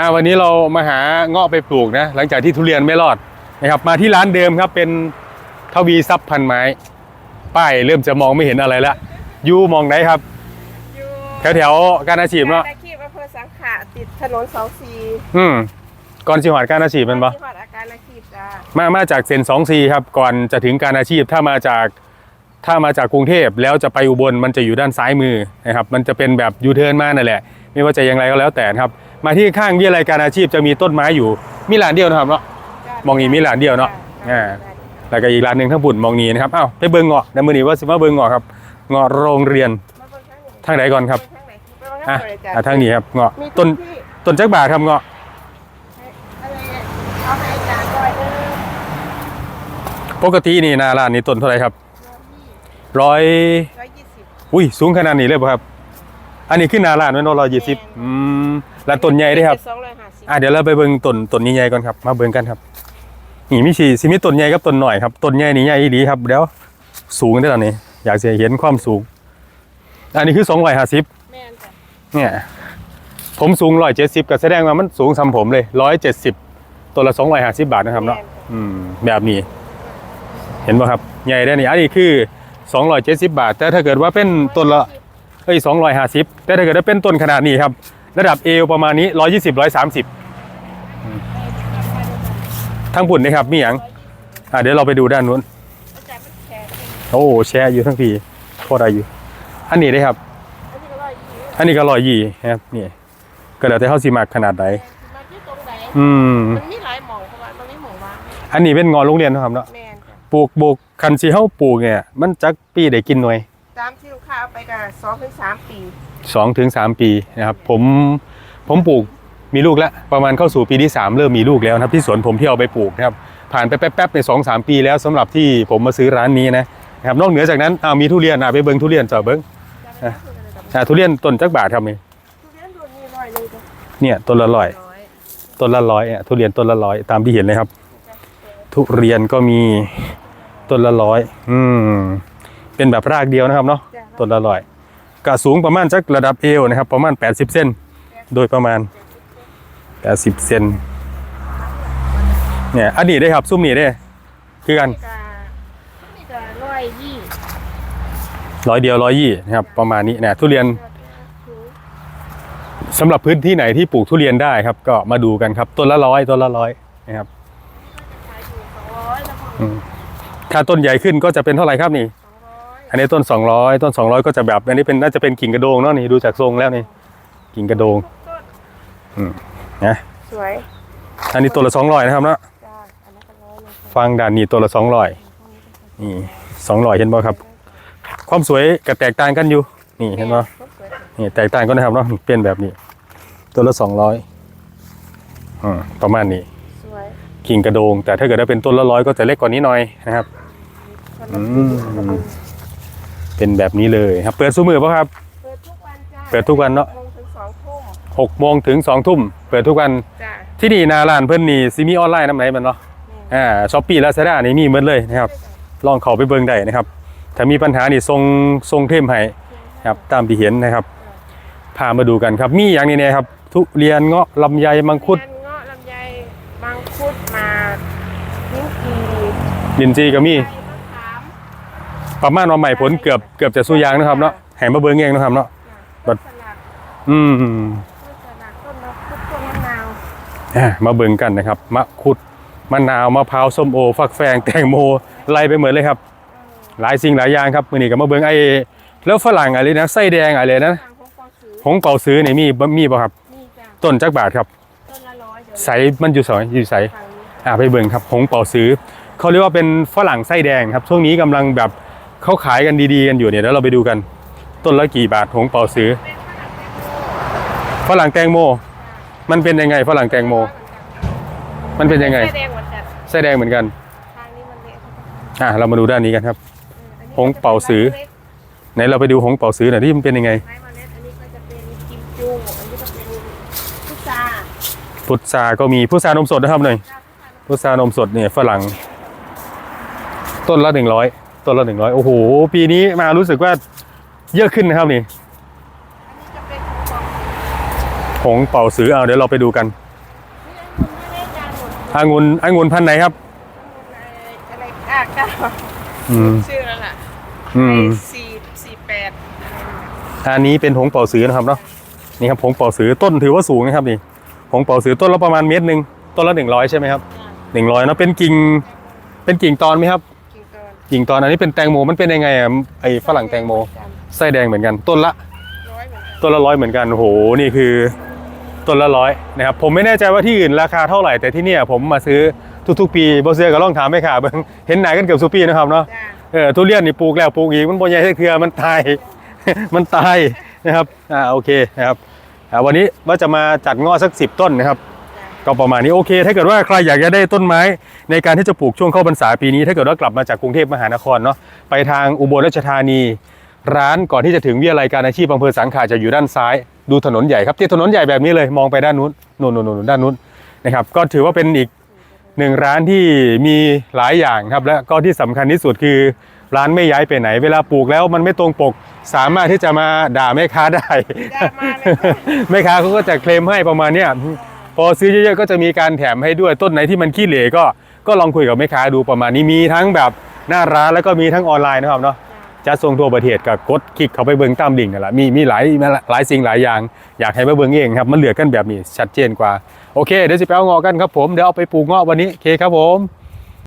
อ่าวันนี้เรามาหาเงาะไปปลูกนะหลังจากที่ทุเรียนไม่รอดนะครับมาที่ร้านเดิมครับเป็นทวีทรัพย์พันไม้ ป้ายเริ่มจะมองไม่เห็นอะไรละอยูมองไหนครับ อยู่แถวแถวๆการอาชีพเนาะตะคีบอำเภอสังขะติดถนนสองสีอืมก่อนสิหวัดการอาชีพแมันปะ ที่วัดอาการตะคีบจ้ามามาจากเซนสองซีครับ ก่อนจะถึงการอาชีพถ้ามาจากถ้ามาจากกรุงเทพแล้วจะไปอุบลมันจะอยู่ด้านซ้ายมือนะครับ มันจะเป็นแบบยูเทิร์นมานั่นแหละ ไม่ว่าจะอย่างไรก็แล้วแต่นะครับ มาที่ข้างวิทยาลัยการอาชีพจะมีต้นไม้อยู่มีหลานเดียวนะครับเนาะมองอีกมีหลานเดียวเนาะอ่าแล้วก็อีกร้านหนึ่งทั้งบุญมองนี้นะครับอ้าวไปเบิ่งเงาะในมือนี้ว่าสิมาเบิ่งเงาะครับเงาะโรงเรียนมาเบิ่งทางนี้ทางไหนก่อนครับทางไหนไปเบิ่งอะทางไหนจ้ะอะทางนี้ครับเงาะมีต้นที่ต้นจักบาทครับเงาะอะไรเอาให้อาจารย์ด้วยเด้อปกตินี่หนาร้านนี่ต้นเท่าไหร่ครับร้อยร้อยร้อยยี่สิบอุ้ยสูงขนาดนี้เลยป่ะครับ อันนี้ขึ้นหนาร้านไว้เนร้อยยี่สิบอืม แล้วต้นใหญ่เด้วยครับสองร้อยห้าสิบอะเดี๋ยวเราไปเบิ่งต้นต้นใหญ่ๆก่อนครับ มาเบิ่งกันครับนี่มีสีสิมีต้นใหญ่กับต้นหน่อยครับต้นใหญ่นี่ใหญ่ดีครับเดี๋ยวสูงได้ตอนนี้ อยากจะเห็นความสูง อันนี้คือสองร้อยห้าสิบแม่นจ้ะเนี่ยผมสูงร้อยเจ็ดสิบก็แสดงว่ามันสูงซ้ำผมเลยร้อยเจ็ดสิบตัวละสองร้อยห้าสิบบาทนะครับเนาะแม่จ้อืมแบบนี้ เห็นป่ะครับใหญ่ได้นี่อันนี้คือสองร้อยเจ็ดสิบบาท แต่ถ้าเกิดว่าเป็นต้นละเอ้ยสองร้อยห้าสิบแต่ถ้าเกิดว่าเป็นต้นขนาดนี้ครับ ระดับเอวประมาณนี้ร้อยยี่สิบร้อยสามสิบทั้งปุ่นนะครับมีอย่างอะเดี๋ยวเราไปดูด้านนู้นอาจารย์มันแข็งโอ้แช่อยู่ทั้งทีโคตรอายุอันนี้ได้ครับ อันนี้ก็ร้อยยี่สิบอันนี้ก็ร้อยยี่ครับนี่ก็แล้วแต่เขาสีมักขนาดไหนมาที่ตรงไหนอืมมันมีหลายหมองเพราะว่ามันมีหมองว่างอันนี้เป็นงอโรงเรียนนะครับเนาะแม่นจ้ะปลูกปลูกคันสีเฮาปลูกเนี่ย มันจักปีได้กินหน่วย ตามที่ลูกค้าเอาไปกันสองถึงสามปี สองถึงสามปีนะครับผมผมปลูกมีลูกแล้วประมาณเข้าสู่ปีที่สามเริ่มมีลูกแล้วนะครับที่สวนผมที่เอาไปปลูกนะครับผ่านไปแป๊บๆในสองสามปีแล้วสำหรับที่ผมมาซื้อร้านนี้นะนะครับนอกเหนือจากนั้นอ้าวมีทุเรียนอะไปเบิ้งทุเรียนจ่อเบิ้งจะอะไปคุยกันเลยกับอะทุเรียนต้นจักบาทครับนี่ทุเรียนรุ่นนี้ร้อยหนึงจ้ะเนี่ยต้นละร้อยร้อยต้นละร้อยอะทุเรียนต้นละร้อยตามที่เห็นเลยครับ ทุเรียนก็มีต้นละร้อยอืม เป็นแบบรากเดียวนะครับเนาะจ้ะ ต้นละร้อยกะสูงประมาณจักระดับเอวนะครับ ประมาณ 80 เซนโดยประมาณ 80 เซนเนี่ยอันนี้ได้ครับซุ้มนี่ได้คือกัน นี่ก็นี่ก็ร้อยยี่ร้อยเดียวร้อยยี่นะครับประมาณนี้นะทุเรียนสำหรับพื้นที่ไหนที่ปลูกทุเรียนได้ครับ ก็มาดูกันครับต้นละร้อยต้นละร้อยนะครับขายอยู่สองร้อยแล้วก็อืมถ้าต้นใหญ่ขึ้นก็จะเป็นเท่าไหร่ครับนี่ส องร้อยอันนี้ต้น 200 ต้น 200 ก็จะแบบ อันนี้เป็นน่าจะเป็นกิ่งกระโดงเนาะนี่ดูจากทรงแล้วนี่ กิ่งกระโดงต้นอืมนะสวยอันนี้ตัวละ200นะครับเนาะจ้าอันนั้นก็ร้อยเลยฟังด่านนี้ตัวละ200นี่200เห็นบ่ครับ ความสวยก็แตกต่างกันอยู่นี่เห็นบ่สวยนี่แตกต่างกันนะครับเนาะนี่เป็นแบบนี้ ตัวละ200อืมประมาณนี้สวยกิ่งกระโดง แต่ถ้าเกิดว่าเป็นต้นละร้อยก็จะเล็กกว่านี้หน่อยนะครับคนอืละม เป็นแบบนี้เลยครับ เปิดซุ้มือป่ะครับ เปิดทุกวันจ้าเปิดทุกวันเนอะโมงถึงสองทุ่มหกโมงถึง2ทุ่มเปิดทุกวันจ้าที่นี่หนาร้านเพิ่นนี่ซิมีออนไลน์น้ำไหนมันเนาะอ่าช้อปปี้ลาซาด้านี่มีหมดเลยนะครับ ลองเข้าไปเบิ่งได้นะครับ ถ้ามีปัญหานี่ทรงทรงเทมให้ครับตามที่เห็นนะครับ พามาดูกันครับ มีอย่างนี้เนี่ยครับ ทุเรียนเงาะลำไยมังคุดเรียนเงาะลำไยมังคุดหมากลิ้นจี่ลินจีก็มีไข่มะขาม ประมาณว่าใหม่ผลเกือบเกือบจะสู้ยางนะครับเนาะให้มาเบิ่งเองนะครับเนาะต้นสลัดอืมต้นสลัดต้นมะคุดต้นมะนาวอ่ามาเบิ่งกันนะครับมะคุดมะนาวมะพร้าวส้มโอ ฟักแฟงแตงโมไล่ไปเหมดเลยครับ หลายสิ่งหลายอย่างครับมื้อนี้ก็มาเบิ่งไอ้แล้วฝรั่งอะไรนะไส้แดงอะไรนะทางของปอซื้อหงเป่าซื้อนี่มีบ่มีบ่ครับ นี่จ้าต้นจักบาทครับ ต้นละร้อยเดี๋ยวใสมันอยู่สอยอยู่ใสทางนี้อ่าไปเบิ่งครับหงเป่าซื้อเขาเรียกว่าเป็นฝรั่งไส้แดงครับช่วงนี้กำลังแบบ เขาขายกันดีๆกันอยู่เนี่ยแล้วเราไปดูกัน ต้นละกี่บาทหงเป่าซื้อเป็นฝรั่งแตงโมฝรั่งแตงโม มันเป็นยังไงฝรั่งแตงโม มันเป็นยังไงไส้แดงเหมือนกันไส้แดงเหมือนกันทางนี้มันเละอ่าเรามาดูด้านนี้กันครับอันนี้หงเป่าซื้อไหนเราไปดูหงเป่าซื้อหน่อยที่มันเป็นยังไงไม้เมล็ดอันนี้ก็จะเป็นกิมจูอันนี้ก็เป็นพุทราพุทราก็มีพุทรานมสดนะครับหน่อยพุทรานมสดเนี่ยฝรั่ง ต้นละหนึ่งร้อย ต้นละหนึ่งร้อยโอ้โห ปีนี้มารู้สึกว่าเยอะขึ้นนะครับนี่อันนี้จะเป็นของหงเป่าซื้อเอาเดี๋ยวเราไปดูกันองุ่นองุ่นพันธุ์ไหนครับอะไรก้าเก้าอืมชื่อแล้วล่ะอืมสี่สี่แปดอันนี้เป็นหงเป่าสือนะครับเนาะนี่ครับหงเป่าสือต้นถือว่าสูงนะครับนี่หงเป่าสือต้นละประมาณเมตรหนึ่งต้นละหนึ่งร้อยใช่ไหมครับหนึ่งร้อยเนาะเป็นกิ่งเป็นกิ่งตอนไหมครับ กินก่อนกิ่งตอนอันนี้เป็นแตงโมมันเป็นยังไงอะไอ้ฝรั่งแตงโมไส้แดงเหมือนกันต้นละร้อยเหมือนกันต้นละร้อยเหมือนกันโอ้โหนี่คือต้นละร้อยนะครับผมไม่แน่ใจว่าที่อื่นราคาเท่าไหร่แต่ที่เนี่ยผมมาซื้อทุกๆปีบอเซียก็ลองถามแม่ค้าเบิ่งเห็นหนากันเกือบทุกปีนะครับเนาะจ้าเออทุเรียนนี่ปลูกแล้วปลูกอีกมันบ่ใหญ่เครือมันตายมันตายนะครับอ่าโอเคนะครับอ่าวันนี้ว่าจะมาจัดเงาะสักสิบต้นนะครับ ก็ประมาณนี้โอเค ถ้าเกิดว่าใครอยากจะได้ต้นไม้ ในการที่จะปลูกช่วงเข้าพรรษาปีนี้ ถ้าเกิดว่ากลับมาจากกรุงเทพมหานครเนาะไปทางอุบลราชธานี ร้านก่อนที่จะถึงวิทยาลัยการอาชีพอำเภอสังขะจะอยู่ด้านซ้าย ดูถนนใหญ่ครับที่ถนนใหญ่แบบนี้เลยมองไปด้านนู้นนู่นนู่นนู่นด้านนู้นนะครับก็ถือว่าเป็นอีกหนึ่งร้านที่มีหลายอย่างครับและก็ที่สำคัญที่สุดคือร้านไม่ย้ายไปไหน เวลาปลูกแล้วมันไม่ตรงปก สามารถที่จะมาด่าแม่ค้าได้ด่ามาเลยค่ะแม่ค้าเขาก็จะเคลมให้ประมาณเนี้ย พอซื้อเยอะๆก็จะมีการแถมให้ด้วยต้นไหนที่มันขี้เหร่ก็ก็ลองคุยกับแม่ค้าดูประมาณนี้มีทั้งแบบหน้าร้านแล้วก็มีทั้งออนไลน์นะครับเนาะจะส่งทั่วประเทศกับกดคลิกเขาไปเบิ้งตามดิ่งก์นั่นแหละมีมีหลายหลายสิ่งหลายอย่างอยากให้ไปเบิ้งเองครับมันเหลือกันแบบนี้ชัดเจนกว่าโอเคเดี๋ยวจะไปเอางอกันครับผมเดี๋ยวเอาไปปลูกงอกวันนี้เคครับผม